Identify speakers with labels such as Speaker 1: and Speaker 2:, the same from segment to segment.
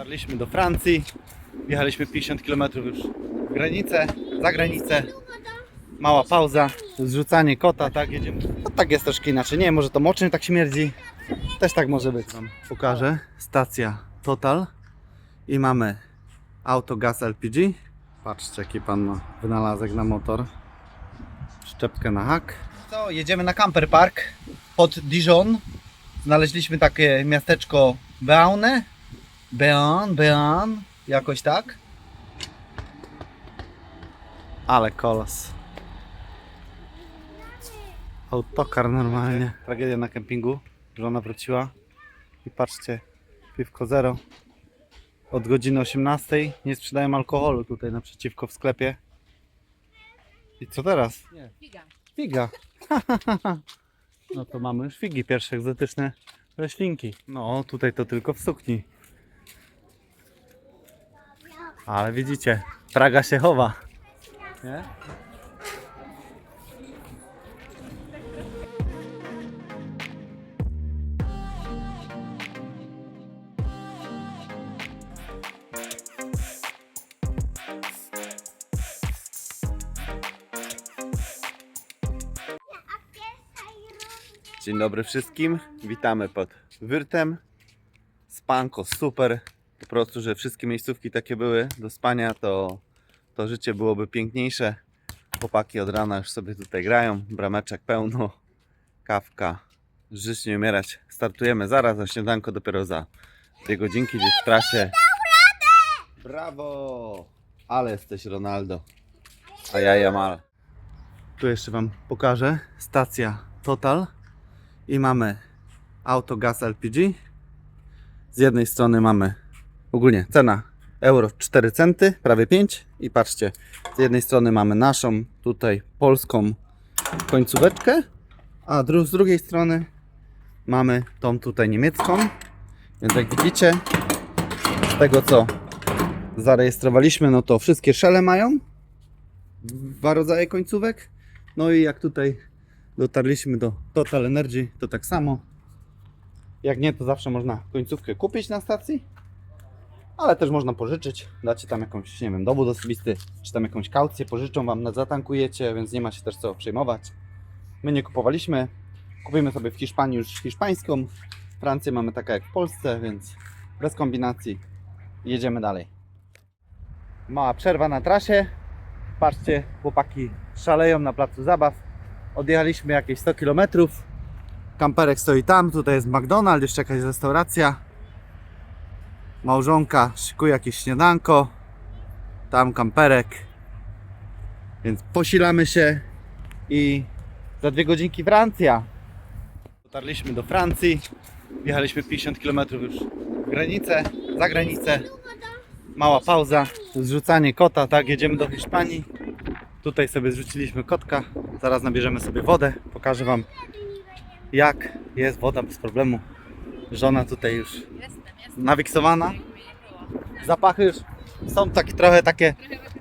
Speaker 1: Dotarliśmy do Francji, jechaliśmy 50 km już w granicę, za granicę. Mała pauza, zrzucanie kota, tak jedziemy. No tak jest troszkę inaczej. Nie, może to moczem tak śmierdzi. Też tak może być. Wam pokażę. Stacja Total i mamy auto gaz LPG. Patrzcie jaki pan ma wynalazek na motor. Szczepkę na hak. Co, jedziemy na camper park pod Dijon. Znaleźliśmy takie miasteczko Beaune. Bean, Bean, jakoś tak. Ale kolos. Autokar normalnie. Tragedia na kempingu. Żona wróciła. I patrzcie, piwko zero. Od godziny 18 nie sprzedają alkoholu tutaj naprzeciwko w sklepie. I co teraz? Nie.
Speaker 2: Figa.
Speaker 1: Figa. No to mamy już figi pierwsze egzotyczne roślinki. No tutaj to tylko w sukni. Ale widzicie, Praga się chowa. Nie? Dzień dobry wszystkim. Witamy pod Wyrtem. Spanko super. Po prostu, że wszystkie miejscówki takie były do spania, to, to życie byłoby piękniejsze. Chłopaki od rana już sobie tutaj grają. Brameczek pełno. Kawka. Żyć nie umierać. Startujemy zaraz, a śniadanko dopiero za dwie godzinki gdzieś w trasie. Brawo! Ale jesteś Ronaldo. A ja Jamal. Tu jeszcze Wam pokażę. Stacja Total i mamy auto gaz LPG. Z jednej strony mamy ogólnie cena euro 4 centy, prawie 5 i patrzcie, z jednej strony mamy naszą tutaj polską końcóweczkę, a dru- z drugiej strony mamy tą tutaj niemiecką. Więc jak widzicie, z tego co zarejestrowaliśmy, no to wszystkie szele mają dwa rodzaje końcówek. No i jak tutaj dotarliśmy do Total Energy, to tak samo. Jak nie, to zawsze można końcówkę kupić na stacji, ale też można pożyczyć. Dacie tam jakąś, nie wiem, dowód osobisty, czy tam jakąś kaucję, pożyczą wam, zatankujecie, więc nie ma się też co przejmować. My nie kupowaliśmy, kupimy sobie w Hiszpanii już hiszpańską. Francję mamy taka jak w Polsce, więc bez kombinacji jedziemy dalej. Mała przerwa na trasie. Patrzcie, chłopaki szaleją na placu zabaw. Odjechaliśmy jakieś 100 km. Kamperek stoi tam, tutaj jest McDonald's, jeszcze jakaś restauracja. Małżonka szykuje jakieś śniadanko. Tam kamperek. Więc posilamy się i za dwie godzinki Francja. Dotarliśmy do Francji. Wjechaliśmy 50 km już w granicę, za granicę. Mała pauza, zrzucanie kota, tak, jedziemy do Hiszpanii. Tutaj sobie zrzuciliśmy kotka. Zaraz nabierzemy sobie wodę. Pokażę Wam jak jest woda bez problemu. Żona tutaj już. Nawiksowana. Zapachy już są takie trochę takie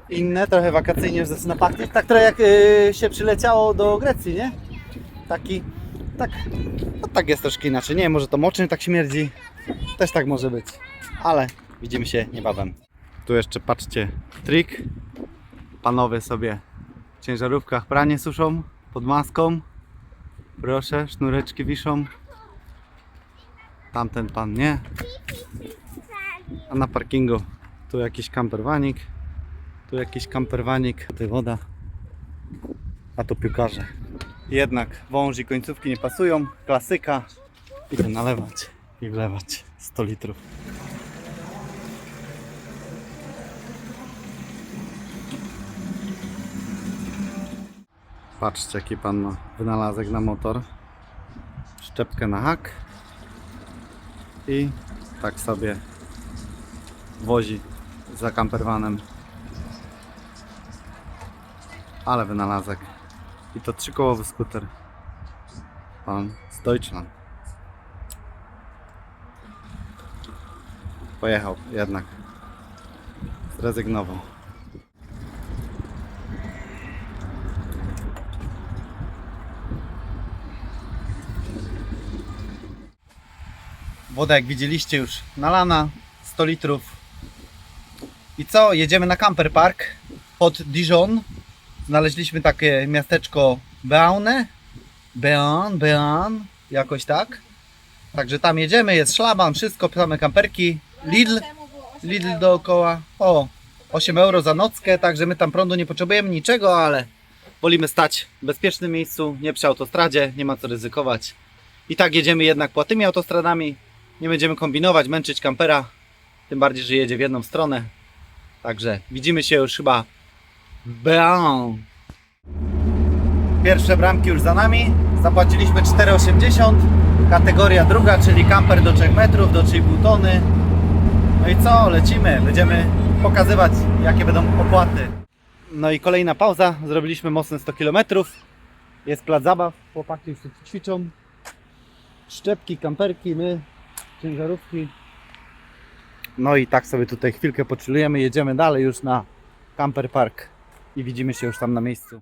Speaker 1: inne, trochę wakacyjnie już zaczyna pachnieć. Tak trochę jak yy, się przyleciało do Grecji, nie? Taki, tak, no tak jest troszkę inaczej. Nie, może to moczem tak śmierdzi. Też tak może być. Ale widzimy się niebawem. Tu jeszcze patrzcie, trik. Panowie sobie w ciężarówkach pranie suszą pod maską. Proszę, sznureczki wiszą. Tamten pan nie. A na parkingu tu jakiś kamperwanik. Tu jakiś kamperwanik. Tutaj woda. A tu piłkarze. Jednak wąż i końcówki nie pasują. Klasyka. Idę nalewać i wlewać 100 litrów. Patrzcie jaki pan ma wynalazek na motor. Szczepkę na hak. I tak sobie wozi za campervanem. Ale wynalazek. I to trzykołowy skuter. Pan z Deutschland. Pojechał jednak. Zrezygnował. Woda jak widzieliście już nalana. 100 litrów. I co? Jedziemy na camper park pod Dijon. Znaleźliśmy takie miasteczko Beaune. Bean, Bean, jakoś tak. Także tam jedziemy, jest szlaban, wszystko, same kamperki. Lidl, Lidl dookoła. O, 8 euro za nockę, także my tam prądu nie potrzebujemy niczego, ale wolimy stać w bezpiecznym miejscu, nie przy autostradzie, nie ma co ryzykować. I tak jedziemy jednak po tymi autostradami. Nie będziemy kombinować, męczyć kampera. Tym bardziej, że jedzie w jedną stronę. Także widzimy się już chyba w. Pierwsze bramki już za nami. Zapłaciliśmy 4,80. Kategoria druga, czyli kamper do 3 metrów, do 3,5 tony. No i co? Lecimy. Będziemy pokazywać, jakie będą opłaty. No i kolejna pauza. Zrobiliśmy mocne 100 km. Jest plac zabaw. Chłopaki już ćwiczą. Szczepki, kamperki, my, ciężarówki. No i tak sobie tutaj chwilkę poczylujemy. Jedziemy dalej już na camper park i widzimy się już tam na miejscu.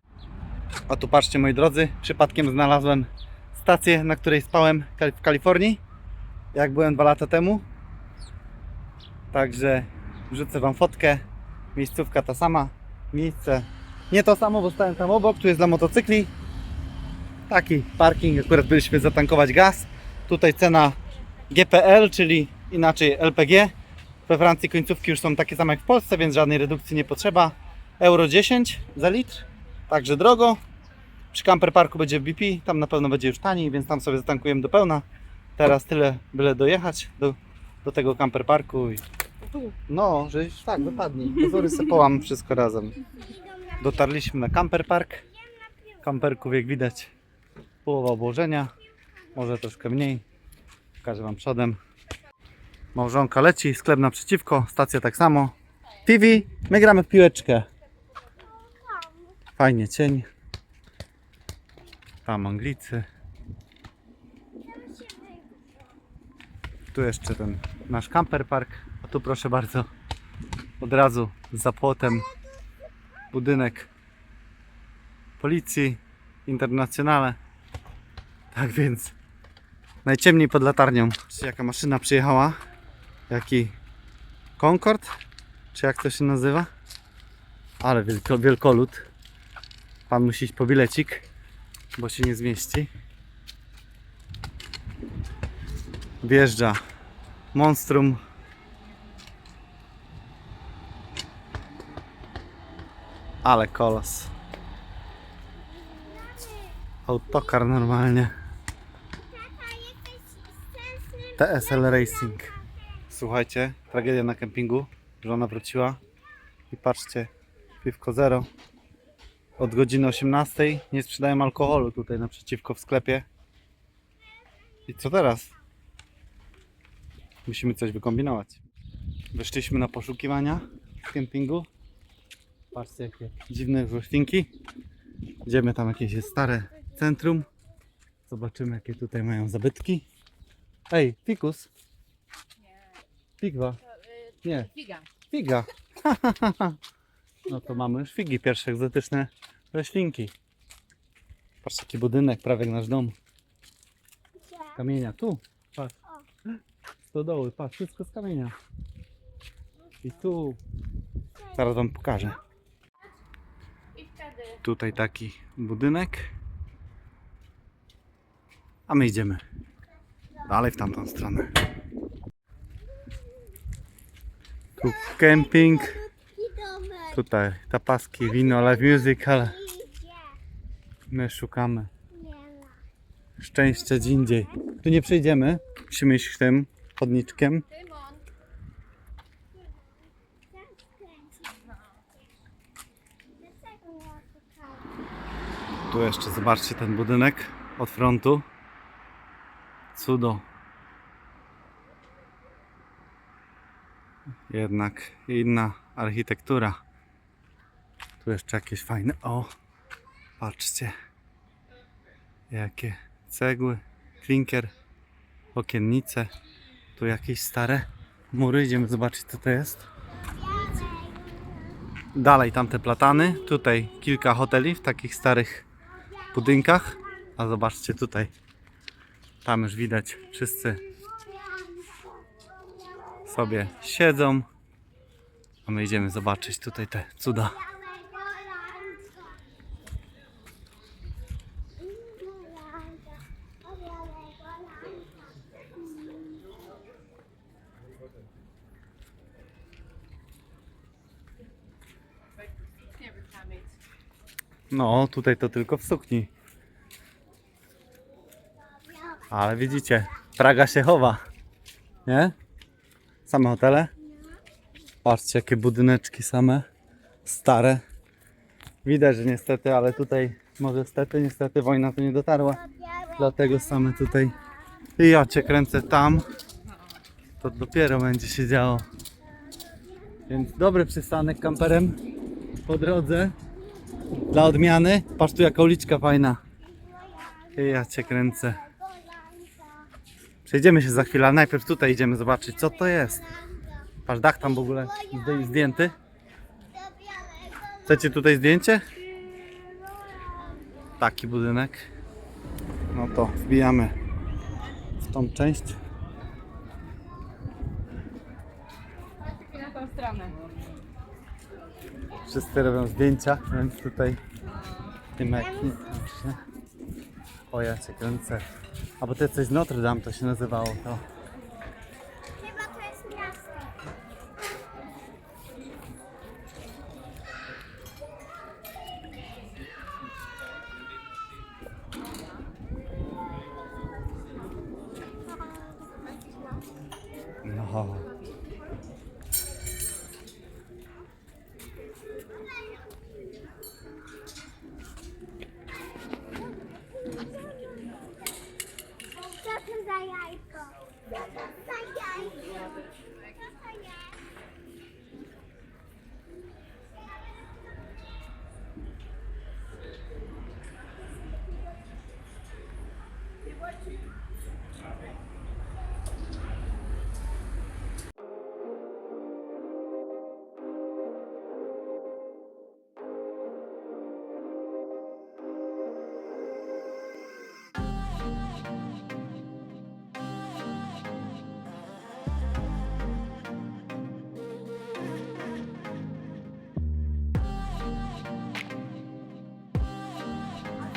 Speaker 1: A tu patrzcie moi drodzy, przypadkiem znalazłem stację, na której spałem w Kalifornii, jak byłem dwa lata temu. Także wrzucę Wam fotkę. Miejscówka ta sama, miejsce nie to samo, bo stałem tam obok, tu jest dla motocykli. Taki parking, akurat byliśmy zatankować gaz. Tutaj cena GPL, czyli inaczej LPG. We Francji końcówki już są takie same jak w Polsce, więc żadnej redukcji nie potrzeba. Euro 10 za litr, także drogo. Przy camper parku będzie BP, tam na pewno będzie już taniej, więc tam sobie zatankujemy do pełna. Teraz tyle, byle dojechać do, do tego camper parku. I... No, że już tak, wypadnij. Pozory se połam wszystko razem. Dotarliśmy na camper park. Kamperków jak widać połowa obłożenia, może troszkę mniej. Pokażę Wam przodem. Małżonka leci, sklep naprzeciwko, stacja tak samo. TV, my gramy w piłeczkę. Fajnie cień. Tam Anglicy. Tu jeszcze ten nasz camper park. A tu proszę bardzo, od razu za płotem budynek policji internacjonale. Tak więc najciemniej pod latarnią. Czy jaka maszyna przyjechała? Jaki Concord? Czy jak to się nazywa? Ale wielko, wielkolud. Pan musi iść po bilecik, bo się nie zmieści. Wjeżdża Monstrum. Ale kolos. Autokar normalnie. TSL Racing. Słuchajcie, tragedia na kempingu. Żona wróciła i patrzcie, piwko zero. Od godziny 18 nie sprzedają alkoholu tutaj naprzeciwko w sklepie. I co teraz? Musimy coś wykombinować. Wyszliśmy na poszukiwania w kempingu. Patrzcie jakie dziwne roślinki. Idziemy tam jakieś stare centrum. Zobaczymy jakie tutaj mają zabytki. Ej, fikus. Figwa. Nie,
Speaker 2: Figa.
Speaker 1: figa. No to mamy już figi, pierwsze egzotyczne roślinki. Patrz jaki budynek, prawie jak nasz dom. Kamienia, tu, patrz. Stodoły, patrz, wszystko z kamienia. I tu. Zaraz wam pokażę. Tutaj taki budynek. A my idziemy dalej w tamtą stronę. Tu camping. Tutaj tapaski, wino, live music, ale my szukamy szczęścia gdzie indziej. Tu nie przejdziemy. Musimy iść tym chodniczkiem. Tu jeszcze zobaczcie ten budynek od frontu. Cudo. Jednak inna architektura. Tu jeszcze jakieś fajne. O, patrzcie. Jakie cegły, klinker, okiennice. Tu jakieś stare mury. Idziemy zobaczyć co to jest. Dalej tamte platany. Tutaj kilka hoteli w takich starych budynkach. A zobaczcie tutaj. Tam już widać wszyscy sobie siedzą. A my idziemy zobaczyć tutaj te cuda. No, tutaj to tylko w sukni. Ale widzicie, Praga się chowa. Nie? Same hotele. Patrzcie, jakie budyneczki same. Stare. Widać, że niestety, ale tutaj może niestety, niestety wojna tu nie dotarła. Dlatego same tutaj. I ja cię kręcę tam. To dopiero będzie się działo. Więc dobry przystanek kamperem po drodze. Dla odmiany. Patrz tu jaka uliczka fajna. I ja cię kręcę. Przejdziemy się za chwilę, ale najpierw tutaj idziemy zobaczyć co to jest. Patrz dach tam w ogóle zdję- zdjęty. Chcecie tutaj zdjęcie? Taki budynek. No to wbijamy w tą część.
Speaker 2: I na tą stronę.
Speaker 1: Wszyscy robią zdjęcia, więc tutaj nie nic. właśnie. O ja cię kręcę. A bo to jest coś z Notre Dame to się nazywało to.
Speaker 3: Chyba to jest miasto.
Speaker 1: No.
Speaker 3: Co to za jajko? Co to za jajko? Co to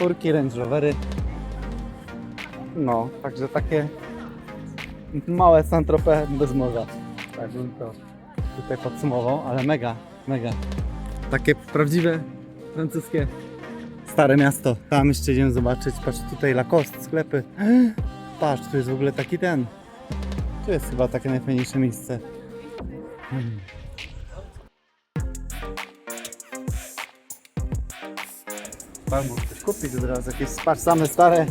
Speaker 1: 4 Range Rovery. No, także takie małe Santropę bez morza. Tak bym to tutaj podsumował, ale mega, mega. Takie prawdziwe, francuskie, stare miasto. Tam jeszcze idziemy zobaczyć, patrz tutaj Lacoste, sklepy. Patrz, tu jest w ogóle taki ten. Tu jest chyba takie najfajniejsze miejsce. Hmm. Pan mógł coś kupić od razu, jakieś patrz, same stare.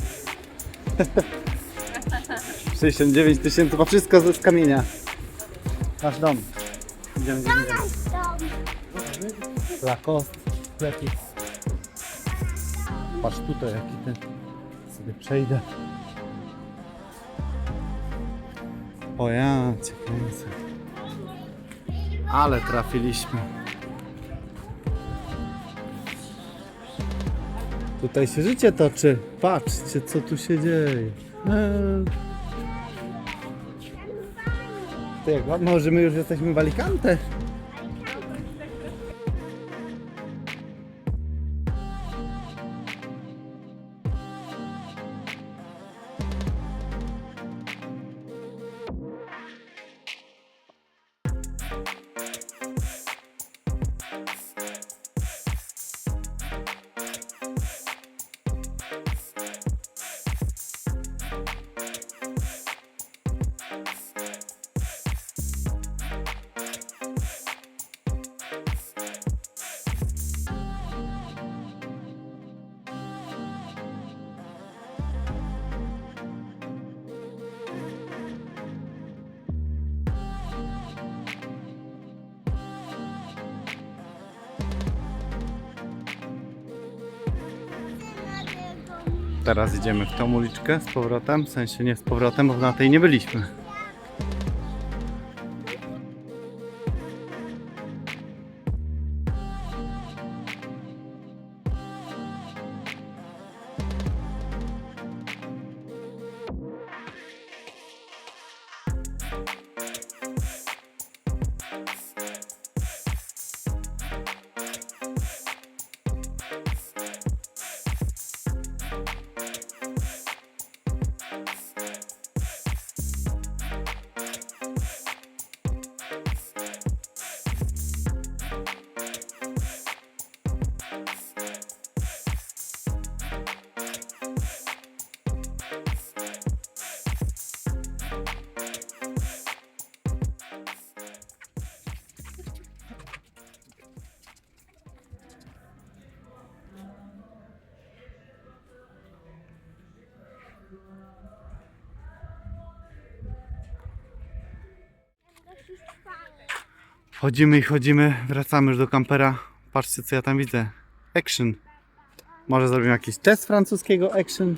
Speaker 1: 69 tysięcy, to wszystko z z kamienia. Nasz dom. Idziemy, idziemy, idziemy.
Speaker 3: Dom.
Speaker 1: Lacoste, sklepik. Patrz tutaj, jaki ten. Sobie przejdę. O ja kręcę. Ale trafiliśmy. Tutaj się życie toczy. Patrzcie, co tu się dzieje. Eee. To jak ładno, może my już jesteśmy w Alicante. Teraz idziemy w tą uliczkę z powrotem, w sensie nie z powrotem, bo na tej nie byliśmy. Chodzimy i chodzimy, wracamy już do kampera. Patrzcie co ja tam widzę. Action. Może zrobimy jakiś test francuskiego action.